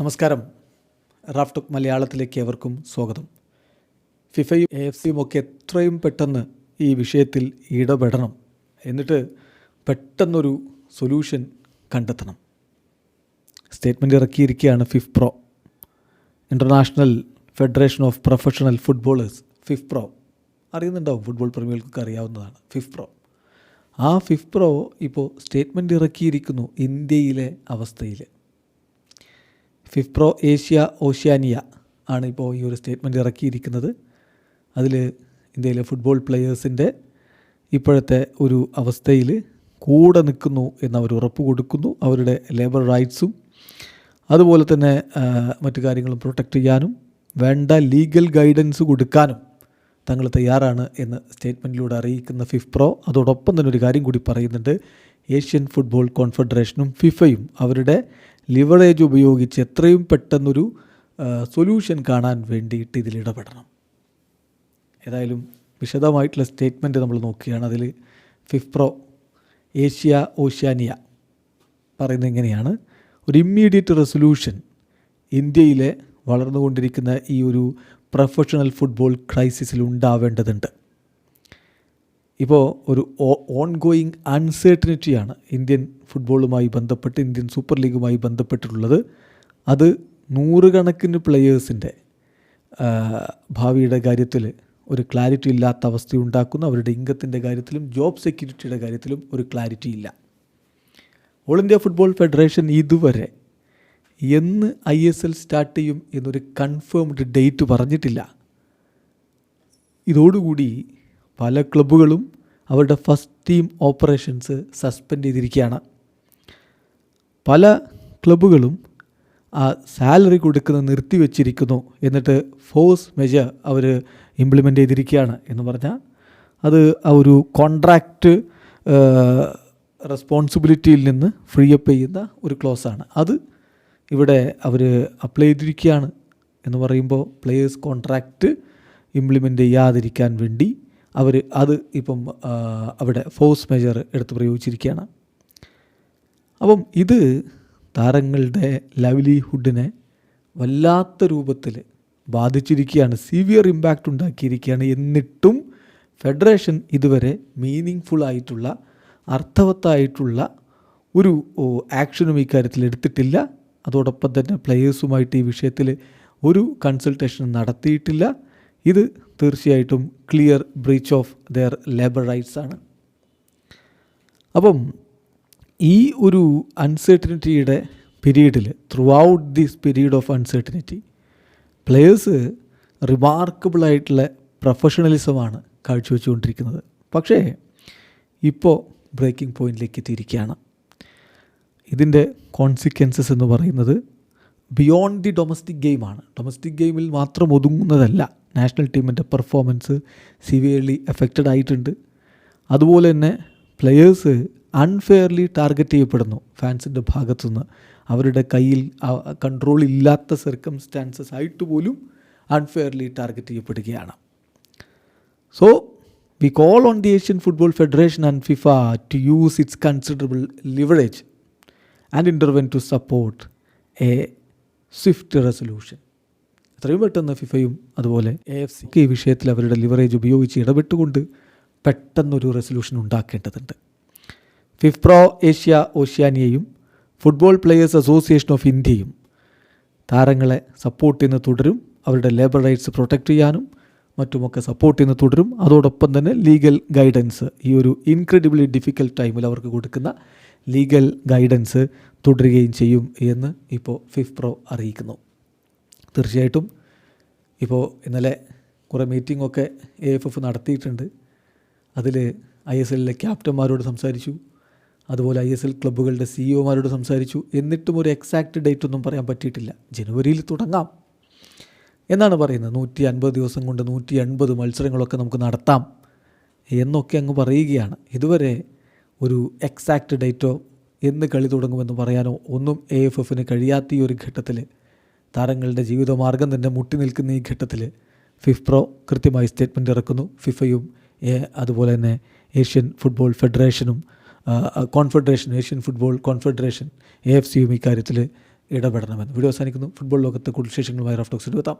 നമസ്കാരം. റാഫ് റാഫ്റ്റോക്ക് മലയാളത്തിലേക്ക് ഏവർക്കും സ്വാഗതം. ഫിഫയും എ എഫ് സിയും ഒക്കെ എത്രയും പെട്ടെന്ന് ഈ വിഷയത്തിൽ ഇടപെടണം എന്നിട്ട് പെട്ടെന്നൊരു സൊല്യൂഷൻ കണ്ടെത്തണം. Statement ഇറക്കിയിരിക്കുകയാണ് FIFPro. International federation of professional footballers FIFPro. അറിയുന്നുണ്ടാവും football പ്രേമികൾക്കൊക്കെ അറിയാവുന്നതാണ് ഫിഫ് പ്രോ. ആ ഫിഫ് പ്രോ ഇപ്പോൾ സ്റ്റേറ്റ്മെന്റ് ഇറക്കിയിരിക്കുന്നു ഇന്ത്യയിലെ അവസ്ഥയിൽ. ഫിഫ്പ്രോ ഏഷ്യ ഓഷ്യാനിയ ആണ് ഇപ്പോൾ ഈ ഒരു സ്റ്റേറ്റ്മെന്റ് ഇറക്കിയിരിക്കുന്നത്. അതിൽ ഇന്ത്യയിലെ ഫുട്ബോൾ പ്ലെയേഴ്സിന്റെ ഇപ്പോഴത്തെ ഒരു അവസ്ഥയിൽ കൂടെ നിൽക്കുന്നു എന്നവർ ഉറപ്പ് കൊടുക്കുന്നു. അവരുടെ ലേബർ റൈറ്റ്സും അതുപോലെ തന്നെ മറ്റു കാര്യങ്ങളും പ്രൊട്ടക്റ്റ് ചെയ്യാനും വേണ്ട ലീഗൽ ഗൈഡൻസ് കൊടുക്കാനും തങ്ങൾ തയ്യാറാണ് എന്ന് സ്റ്റേറ്റ്മെന്റിലൂടെ അറിയിക്കുന്ന ഫിഫ്പ്രോ അതോടൊപ്പം തന്നെ ഒരു കാര്യം കൂടി പറയുന്നുണ്ട്. ഏഷ്യൻ ഫുട്ബോൾ കോൺഫെഡറേഷനും ഫിഫയും അവരുടെ ലിവറേജ് ഉപയോഗിച്ച് എത്രയും പെട്ടെന്നൊരു സൊല്യൂഷൻ കാണാൻ വേണ്ടിയിട്ട് ഇതിൽ ഇടപെടണം. ഏതായാലും വിശദമായിട്ടുള്ള സ്റ്റേറ്റ്മെന്റ് നമ്മൾ നോക്കുകയാണ്. അതിൽ ഫിഫ്പ്രോ ഏഷ്യ ഓഷ്യാനിയ പറയുന്നത് എങ്ങനെയാണ്? ഒരു ഇമ്മീഡിയറ്റ് റെസൊല്യൂഷൻ ഇന്ത്യയിലെ വളർന്നുകൊണ്ടിരിക്കുന്ന ഈ ഒരു പ്രൊഫഷണൽ ഫുട്ബോൾ ക്രൈസിസിൽ ഉണ്ടാവേണ്ടതുണ്ട്. ഇപ്പോൾ ഒരു ഓൺ ഗോയിങ് അൺസേർട്ടനിറ്റിയാണ് ഇന്ത്യൻ ഫുട്ബോളുമായി ബന്ധപ്പെട്ട് ഇന്ത്യൻ സൂപ്പർ ലീഗുമായി ബന്ധപ്പെട്ടിട്ടുള്ളത്. അത് നൂറുകണക്കിന് പ്ലെയേഴ്സിന്റെ ഭാവിയുടെ കാര്യത്തിൽ ഒരു ക്ലാരിറ്റി ഇല്ലാത്ത അവസ്ഥ ഉണ്ടാക്കുന്ന അവരുടെ ഇംഗത്തിന്റെ കാര്യത്തിലും ജോബ് സെക്യൂരിറ്റിയുടെ കാര്യത്തിലും ഒരു ക്ലാരിറ്റി ഇല്ല. ഓൾ ഇന്ത്യ ഫുട്ബോൾ ഫെഡറേഷൻ ഇതുവരെ എന്ന് ഐ എസ് എൽ സ്റ്റാർട്ട് ചെയ്യും എന്നൊരു കൺഫേംഡ് ഡേറ്റ് പറഞ്ഞിട്ടില്ല. ഇതോടുകൂടി പല ക്ലബ്ബുകളും അവരുടെ ഫസ്റ്റ് ടീം ഓപ്പറേഷൻസ് സസ്പെൻഡ് ചെയ്തിരിക്കുകയാണ്. പല ക്ലബ്ബുകളും ആ സാലറി കൊടുക്കുന്നത് നിർത്തിവെച്ചിരിക്കുന്നു എന്നിട്ട് ഫോഴ്സ് മെജർ അവർ ഇംപ്ലിമെന്റ് ചെയ്തിരിക്കുകയാണ് എന്ന് പറഞ്ഞാൽ അത് ആ ഒരു കോൺട്രാക്റ്റ് റെസ്പോൺസിബിലിറ്റിയിൽ നിന്ന് ഫ്രീ അപ്പ് ചെയ്യുന്ന ഒരു ക്ലോസാണ്. അത് ഇവിടെ അവർ അപ്ലൈ ചെയ്തിരിക്കുകയാണ് എന്ന് പറയുമ്പോൾ പ്ലേയേഴ്സ് കോൺട്രാക്റ്റ് ഇംപ്ലിമെന്റ് ചെയ്യാതിരിക്കാൻ വേണ്ടി അവർ അത് ഇപ്പം അവിടെ ഫോഴ്സ് മെജർ എടുത്ത് പ്രയോഗിച്ചിരിക്കുകയാണ്. അപ്പം ഇത് താരങ്ങളുടെ ലൈവ്ലിഹുഡിനെ വല്ലാത്ത രൂപത്തിൽ ബാധിച്ചിരിക്കുകയാണ് സിവിയർ ഇമ്പാക്റ്റ് ഉണ്ടാക്കിയിരിക്കുകയാണ് എന്നിട്ടും ഫെഡറേഷൻ ഇതുവരെ മീനിങ് ഫുൾ ആയിട്ടുള്ള അർത്ഥവത്തായിട്ടുള്ള ഒരു ആക്ഷനും ഇക്കാര്യത്തിൽ എടുത്തിട്ടില്ല. അതോടൊപ്പം തന്നെ പ്ലെയേഴ്സുമായിട്ട് ഈ വിഷയത്തിൽ ഒരു കൺസൾട്ടേഷൻ നടത്തിയിട്ടില്ല. ഇത് തീർച്ചയായിട്ടും clear breach of their labour rights ആണ്. അപ്പം ഈ ഒരു അൺസെർട്ടനിറ്റിയുടെ പീരീഡിൽ throughout this period of uncertainty players റിമാർക്കബിളായിട്ടുള്ള പ്രൊഫഷണലിസമാണ് കാഴ്ചവെച്ചുകൊണ്ടിരിക്കുന്നത്. പക്ഷേ ഇപ്പോൾ ബ്രേക്കിംഗ് പോയിന്റിലേക്ക് എത്തിയിരിക്കുകയാണ്. ഇതിന്റെ കോൺസിക്വൻസസ് എന്ന് പറയുന്നത് ബിയോണ്ട് ദി ഡൊമസ്റ്റിക് ഗെയിമാണ് ഡൊമസ്റ്റിക് ഗെയിമിൽ മാത്രം ഒതുങ്ങുന്നതല്ല. നാഷണൽ ടീമിന്റെ പെർഫോമൻസ് സിവിയർലി എഫക്റ്റഡ് ആയിട്ടുണ്ട്. അതുപോലെ തന്നെ പ്ലെയേഴ്സ് അൺഫെയർലി ടാർഗറ്റ് ചെയ്യപ്പെടുന്നു ഫാൻസിന്റെ ഭാഗത്തുനിന്ന്. അവരുടെ കയ്യിൽ കൺട്രോൾ ഇല്ലാത്ത സർക്കംസ്റ്റാൻസസ് ആയിട്ട് പോലും അൺഫെയർലി ടാർഗറ്റ് ചെയ്യപ്പെടുകയാണ്. So we call on the Asian football federation and FIFA to use its considerable leverage and intervene to support a swift resolution എത്രയും പെട്ടെന്ന് ഫിഫയും അതുപോലെ എ എഫ് സിക്ക് ഈ വിഷയത്തിൽ അവരുടെ ലിവറേജ് ഉപയോഗിച്ച് ഇടപെട്ടുകൊണ്ട് പെട്ടെന്നൊരു റെസൊല്യൂഷൻ ഉണ്ടാക്കേണ്ടതുണ്ട്. ഫിഫ്പ്രോ ഏഷ്യ ഓഷ്യാനിയയും ഫുട്ബോൾ പ്ലെയേഴ്സ് അസോസിയേഷൻ ഓഫ് ഇന്ത്യയും താരങ്ങളെ സപ്പോർട്ട് ചെയ്യുന്ന തുടരും അവരുടെ ലേബർ റൈറ്റ്സ് പ്രൊട്ടക്റ്റ് ചെയ്യാനും മറ്റുമൊക്കെ സപ്പോർട്ട് ചെയ്യുന്ന തുടരും. അതോടൊപ്പം തന്നെ ലീഗൽ ഗൈഡൻസ് ഈ ഒരു ഇൻക്രെഡിബിളി ഡിഫിക്കൽട്ട് ടൈമിൽ അവർക്ക് കൊടുക്കുന്ന ലീഗൽ ഗൈഡൻസ് തുടരുകയും ചെയ്യും എന്ന് ഇപ്പോൾ ഫിഫ് പ്രോ അറിയിക്കുന്നു. തീർച്ചയായിട്ടും ഇപ്പോൾ ഇന്നലെ കുറേ മീറ്റിങ്ങൊക്കെ എ എഫ് എഫ് നടത്തിയിട്ടുണ്ട്. അതിൽ ഐ എസ് എല്ലിലെ ക്യാപ്റ്റന്മാരോട് സംസാരിച്ചു. അതുപോലെ ഐ എസ് എൽ ക്ലബ്ബുകളുടെ സിഇഒമാരോട് സംസാരിച്ചു. എന്നിട്ടും ഒരു എക്സാക്റ്റ് ഡേറ്റ് ഒന്നും പറയാൻ പറ്റിയിട്ടില്ല. ജനുവരിയിൽ തുടങ്ങാം എന്നാണ് പറയുന്നത്. നൂറ്റി അൻപത് ദിവസം കൊണ്ട് നൂറ്റി എൺപത് മത്സരങ്ങളൊക്കെ നമുക്ക് നടത്താം എന്നൊക്കെ അങ്ങ് പറയുകയാണ്. ഇതുവരെ ഒരു എക്സാക്റ്റ് ഡേറ്റോ എന്ന് കളി തുടങ്ങുമെന്ന് പറയാനോ ഒന്നും എ എഫ് എഫിന് കഴിയാത്ത ഈ ഒരു ഘട്ടത്തിൽ താരങ്ങളുടെ ജീവിതമാർഗം തന്നെ മുട്ടി നിൽക്കുന്ന ഈ ഘട്ടത്തിൽ ഫിഫ്പ്രോ കൃത്യമായി സ്റ്റേറ്റ്മെന്റ് ഇറക്കുന്നു. ഫിഫയും അതുപോലെ തന്നെ Asian football ഫെഡറേഷനും confederation Asian football confederation A F സിയും ഇക്കാര്യത്തിൽ ഇടപെടണമെന്ന്. വീഡിയോ അവസാനിക്കുന്നു. ഫുട്ബോൾ ലോകത്തെ കൂടുതൽ വിശേഷങ്ങളുമായി റഫ് ടോക്സിൽ എത്താം